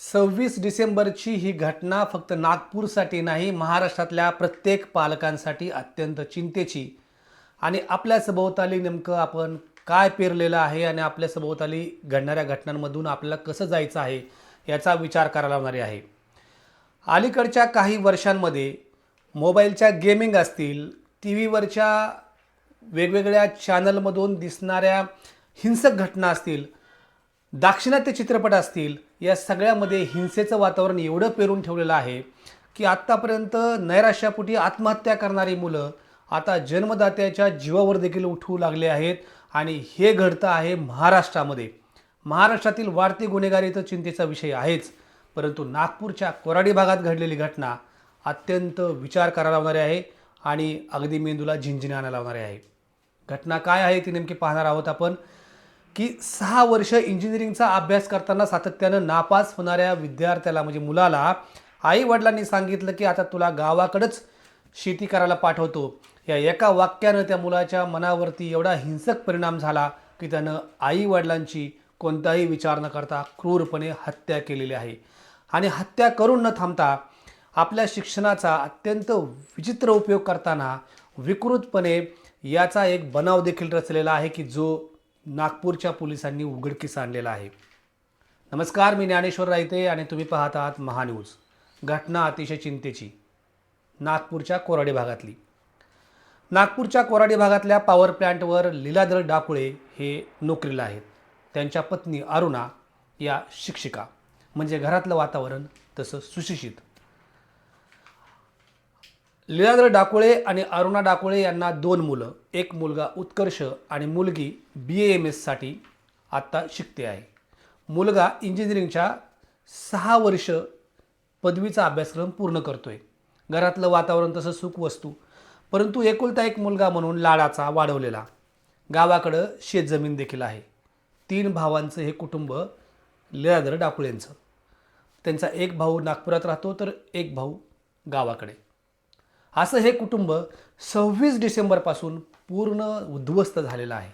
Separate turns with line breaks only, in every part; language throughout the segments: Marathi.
सव्वीस डिसेंबरची ही घटना फक्त नागपूरसाठी नाही महाराष्ट्रातल्या प्रत्येक पालकांसाठी अत्यंत चिंतेची. आणि आपल्या सभोवताली नेमकं आपण काय पेरलेलं आहे आणि आपल्या सभोवताली घडणाऱ्या घटनांमधून आपल्याला कसं जायचं आहे याचा विचार करायला लावणारी आहे. अलीकडच्या काही वर्षांमध्ये मोबाईलच्या गेमिंग असतील टी व्हीवरच्या वेगवेगळ्या चॅनलमधून दिसणाऱ्या हिंसक घटना असतील दाक्षिणात्य चित्रपट असतील या सगळ्यामध्ये हिंसेचं वातावरण एवढं पेरून ठेवलेलं आहे की आत्तापर्यंत नैराश्यापोटी आत्महत्या करणारी मुलं आता जन्मदात्याच्या जीवावर देखील उठवू लागले आहेत आणि हे घडतं आहे महाराष्ट्रामध्ये. महाराष्ट्रातील वाढती गुन्हेगारी तर चिंतेचा विषय आहेच परंतु नागपूरच्या कोराडी भागात घडलेली घटना अत्यंत विचार करायला लावणारी आहे आणि अगदी मेंदूला झिंझिने आणायला लावणारी आहे. घटना काय आहे ती नेमकी पाहणार आहोत आपण. की सहा वर्ष इंजिनिअरिंगचा अभ्यास करताना सातत्यानं नापास होणाऱ्या विद्यार्थ्याला म्हणजे मुलाला आई वडिलांनी सांगितलं की आता तुला गावाकडंच शेती करायला पाठवतो. या एका वाक्यानं त्या मुलाच्या मनावरती एवढा हिंसक परिणाम झाला की त्यानं आई वडिलांची कोणताही विचार न करता क्रूरपणे हत्या केलेली आहे. आणि हत्या करून न थांबता आपल्या शिक्षणाचा अत्यंत विचित्र उपयोग करताना विकृतपणे याचा एक बनाव देखील रचलेला आहे की जो नागपूरच्या पोलिसांनी उघडकीस आणलेला आहे. नमस्कार मी ज्ञानेश्वर रायते आणि तुम्ही पाहत आहात महान्यूज. घटना अतिशय चिंतेची. नागपूरच्या कोराडी भागातली. नागपूरच्या कोराडी भागातल्या पॉवर प्लॅन्टवर लीलाधर डाकुळे हे नोकरीला आहेत. त्यांच्या पत्नी अरुणा या शिक्षिका. म्हणजे घरातलं वातावरण तसं सुशिक्षित. लीलाधर डाकुळे आणि अरुणा डाकुळे यांना दोन मुलं एक मुलगा उत्कर्ष आणि मुलगी बी ए एम एससाठी आत्ता शिकते आहे. मुलगा इंजिनिअरिंगच्या सहा वर्ष पदवीचा अभ्यासक्रम पूर्ण करतो आहे घरातलं वातावरण तसं सुखवस्तू परंतु एकुलता एक मुलगा म्हणून लाडाचा वाढवलेला. गावाकडं शेतजमीन देखील आहे. तीन भावांचं हे कुटुंब लीलाधर डाकुळेंचं. त्यांचा एक भाऊ नागपुरात राहतो तर एक भाऊ गावाकडे. असं हे कुटुंब सव्वीस डिसेंबरपासून पूर्ण उद्ध्वस्त झालेलं आहे.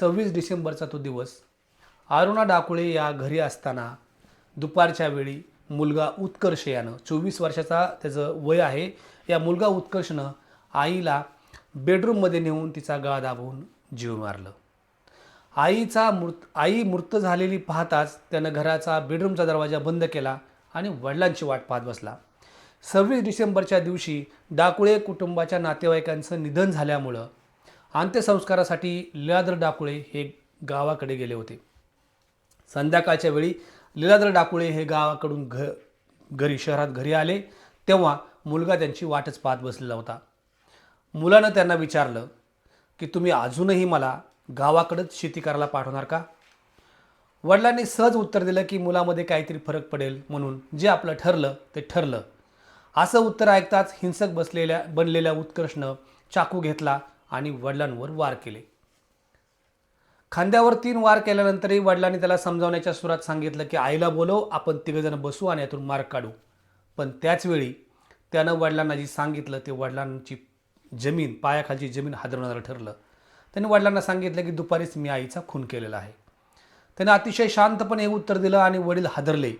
सव्वीस डिसेंबरचा तो दिवस अरुणा डाकुळे या घरी असताना दुपारच्या वेळी मुलगा उत्कर्ष यानं चोवीस वर्षाचा त्याचं वय आहे या मुलगा उत्कर्षनं आईला बेडरूममध्ये नेऊन तिचा गळा दाबवून जीव मारलं. आईचा मृत आई मृत झालेली पाहताच त्यानं घराचा बेडरूमचा दरवाजा बंद केला आणि वडिलांची वाट पाहत बसला. सव्वीस डिसेंबरच्या दिवशी डाकुळे कुटुंबाच्या नातेवाईकांचं निधन झाल्यामुळं अंत्यसंस्कारासाठी लीलाधर डाकुळे हे गावाकडे गेले होते. संध्याकाळच्या वेळी लीलाधर डाकुळे हे गावाकडून घ घरी शहरात घरी आले तेव्हा मुलगा त्यांची वाटच पाहत बसलेला होता. मुलानं त्यांना विचारलं की तुम्ही अजूनही मला गावाकडंच शेती करायला पाठवणार का? वडिलांनी सहज उत्तर दिलं की मुलामध्ये काहीतरी फरक पडेल म्हणून जे आपलं ठरलं ते ठरलं. असं उत्तर ऐकताच हिंसक बसलेल्या बनलेल्या उत्कर्षनं चाकू घेतला आणि वडिलांवर वार केले. खांद्यावर तीन वार केल्यानंतरही वडिलांनी त्याला समजावण्याच्या सुरात सांगितलं की आईला बोलव आपण तिघजण बसू आणि यातून मार्ग काढू. पण त्याचवेळी त्यानं वडिलांना जी सांगितलं ते वडिलांची जमीन पायाखालची जमीन हादरवणारं ठरलं. त्याने वडिलांना सांगितलं की दुपारीच मी आईचा खून केलेला आहे. त्याने अतिशय शांतपणे हे उत्तर दिलं आणि वडील हादरले.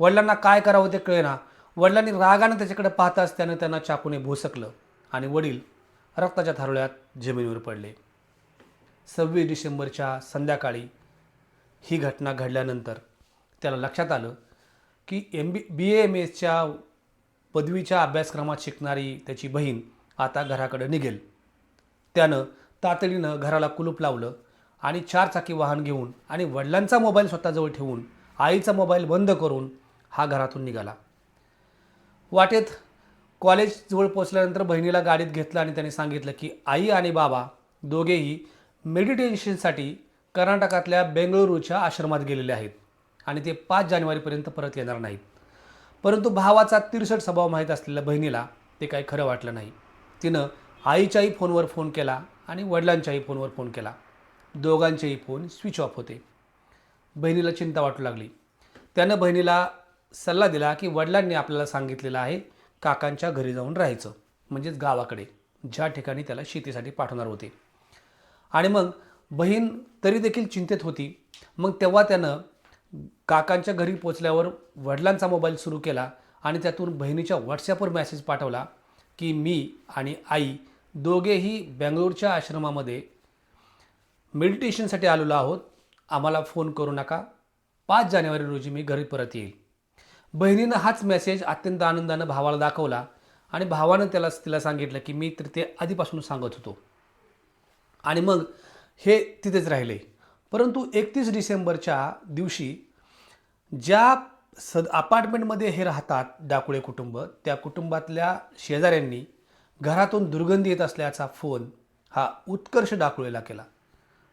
वडिलांना काय करावं ते कळेना. वडिलांनी रागानं त्याच्याकडे पाहताच त्यानं त्यांना चाकूने भोसकलं आणि वडील रक्ताच्या थारोळ्यात जमिनीवर पडले. सव्वीस डिसेंबरच्या संध्याकाळी ही घटना घडल्यानंतर त्याला लक्षात आलं की M B B A M एसच्या पदवीच्या अभ्यासक्रमात शिकणारी त्याची बहीण आता घराकडे निघेल. त्यानं तातडीनं घराला कुलूप लावलं आणि चार चाकी वाहन घेऊन आणि वडिलांचा मोबाईल स्वतःजवळ ठेवून आईचा मोबाईल बंद करून हा घरातून निघाला. वाटेत कॉलेजजवळ पोचल्यानंतर बहिणीला गाडीत घेतलं आणि त्याने सांगितलं की आई आणि बाबा दोघेही मेडिटेशनसाठी कर्नाटकातल्या बेंगळुरूच्या आश्रमात गेलेले आहेत आणि ते पाच जानेवारीपर्यंत परत येणार नाहीत. परंतु भावाचा तिरसट स्वभाव माहीत असलेल्या बहिणीला ते काही खरं वाटलं नाही. तिनं आईच्याही फोनवर फोन केला आणि वडिलांच्याही फोनवर फोन केला. दोघांचेही फोन स्विच ऑफ होते. बहिणीला चिंता वाटू लागली. त्यानं बहिणीला सल्ला दिला की वडिलांनी आपल्याला सांगितलेलं आहे काकांच्या घरी जाऊन राहायचं. म्हणजेच गावाकडे. ज्या ठिकाणी त्याला शेतीसाठी पाठवणार होते. आणि मग बहीण तरी देखील चिंतेत होती. मग तेव्हा त्यानं काकांच्या घरी पोचल्यावर वडिलांचा मोबाईल सुरू केला आणि त्यातून बहिणीच्या व्हॉट्सॲपवर मेसेज पाठवला की मी आणि आई दोघेही बेंगळूरच्या आश्रमामध्ये मेडिटेशनसाठी आलेलो आहोत. आम्हाला फोन करू नका. पाच जानेवारी रोजी मी घरी परत येईल. बहिणीनं हाच मेसेज अत्यंत आनंदानं भावाला दाखवला आणि भावानं त्याला तिला सांगितलं की मी तर ते आधीपासून सांगत होतो. आणि मग हे तिथेच राहिले. परंतु एकतीस डिसेंबरच्या दिवशी ज्या सद अपार्टमेंटमध्ये हे राहतात डाकुळे कुटुंब त्या कुटुंबातल्या शेजाऱ्यांनी घरातून दुर्गंधी येत असल्याचा फोन हा उत्कर्ष डाकुळेला केला.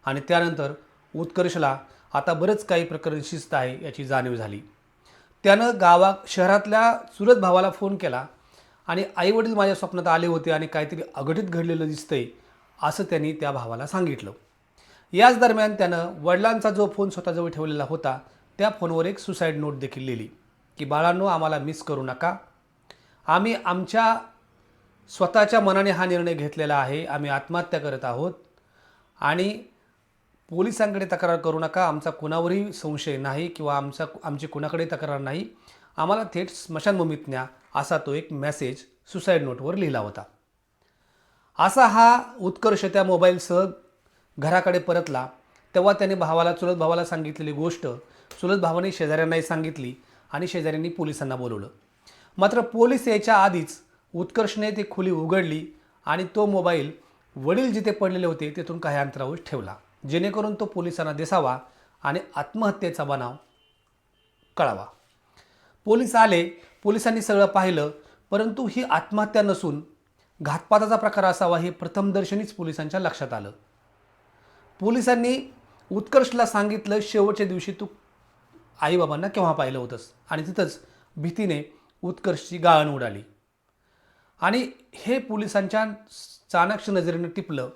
आणि त्यानंतर उत्कर्षला आता बरंच काही प्रकरण शिस्त आहे याची जाणीव झाली. त्यानं गावा शहरातल्या चुलत भावाला फोन केला आणि आईवडील माझ्या स्वप्नात आले होते आणि काहीतरी अघटित घडलेलं दिसतंय असं त्यांनी त्या भावाला सांगितलं. याच दरम्यान त्यानं वडिलांचा जो फोन स्वतःजवळ ठेवलेला होता त्या फोनवर एक सुसाईड नोट देखील लिहिली की बाळांनो आम्हाला मिस करू नका. आम्ही आमच्या स्वतःच्या मनाने हा निर्णय घेतलेला आहे आम्ही आत्महत्या करत आहोत. आणि पोलिसांकडे तक्रार करू नका. आमचा कुणावरही संशय नाही किंवा आमचा आमची कुणाकडे तक्रार नाही. आम्हाला थेट स्मशानभूमीत न्या असा तो एक मेसेज सुसाईड नोटवर लिहिला होता. असा हा उत्कर्ष त्या मोबाईलसह घराकडे परतला. तेव्हा त्याने भावाला चुलत भावाला सांगितलेली गोष्ट चुलत भावाने शेजाऱ्यांनाही सांगितली आणि शेजाऱ्यांनी पोलिसांना बोलवलं. मात्र पोलीस यायच्या आधीच उत्कर्षने ती खुली उघडली आणि तो मोबाईल वडील जिथे पडलेले होते तिथून काही अंतरावर ठेवला. जेणेकरून तो पोलिसांना दिसावा आणि आत्महत्येचा बनाव कळावा. पोलीस आले पोलिसांनी सगळं पाहिलं परंतु ही आत्महत्या नसून घातपाताचा प्रकार असावा हे प्रथमदर्शनीच पोलिसांच्या लक्षात आलं. पोलिसांनी उत्कर्षला सांगितलं शेवटच्या दिवशी तू आईबाबांना केव्हा पाहिलं होतंस? आणि तिथंच भीतीने उत्कर्षची गाळण उडाली. आणि हे पोलिसांच्या चाणाक्ष नजरेनं टिपलं.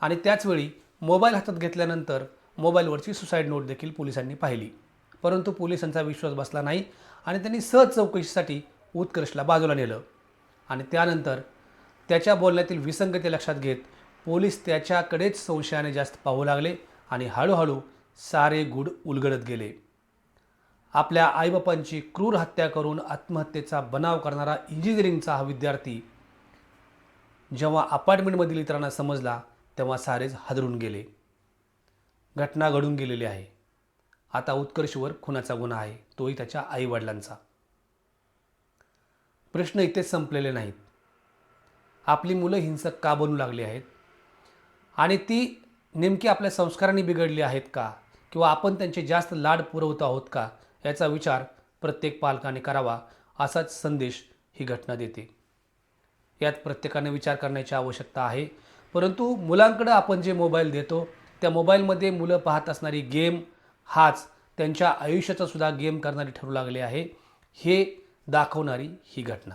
आणि त्याचवेळी मोबाईल हातात घेतल्यानंतर मोबाईलवरची सुसाईड नोट देखील पोलिसांनी पाहिली. परंतु पोलिसांचा विश्वास बसला नाही आणि त्यांनी सहज चौकशीसाठी उत्कर्षला बाजूला नेलं. आणि त्यानंतर त्याच्या बोलण्यातील विसंगती लक्षात घेत पोलीस त्याच्याकडेच संशयाने जास्त पाहू लागले आणि हळूहळू सारे गुड उलगडत गेले. आपल्या आईबापांची क्रूर हत्या करून आत्महत्येचा बनाव करणारा इंजिनिअरिंगचा हा विद्यार्थी जेव्हा अपार्टमेंटमधील इतरांना समजला तेव्हा सारेच हादरून गेले. घटना घडून गेलेली आहे. आता उत्कर्षवर खुनाचा गुन्हा आहे तोही त्याच्या आईवडिलांचा. प्रश्न इथेच संपलेले नाहीत. आपली मुलं हिंसक का बनू लागली आहेत? आणि ती नेमकी आपल्या संस्कारांनी बिघडली आहेत का? किंवा आपण त्यांचे जास्त लाड पुरवत आहोत का? याचा विचार प्रत्येक पालकाने करावा असाच संदेश ही घटना देते. यात प्रत्येकाने विचार करण्याची आवश्यकता आहे. परंतु मुलांकडं आपण जे मोबाईल देतो त्या मोबाईलमध्ये मुलं पाहत असणारी गेम हाच त्यांच्या आयुष्याचा सुद्धा गेम करणारी ठरू लागले आहे. हे दाखवणारी ही घटना.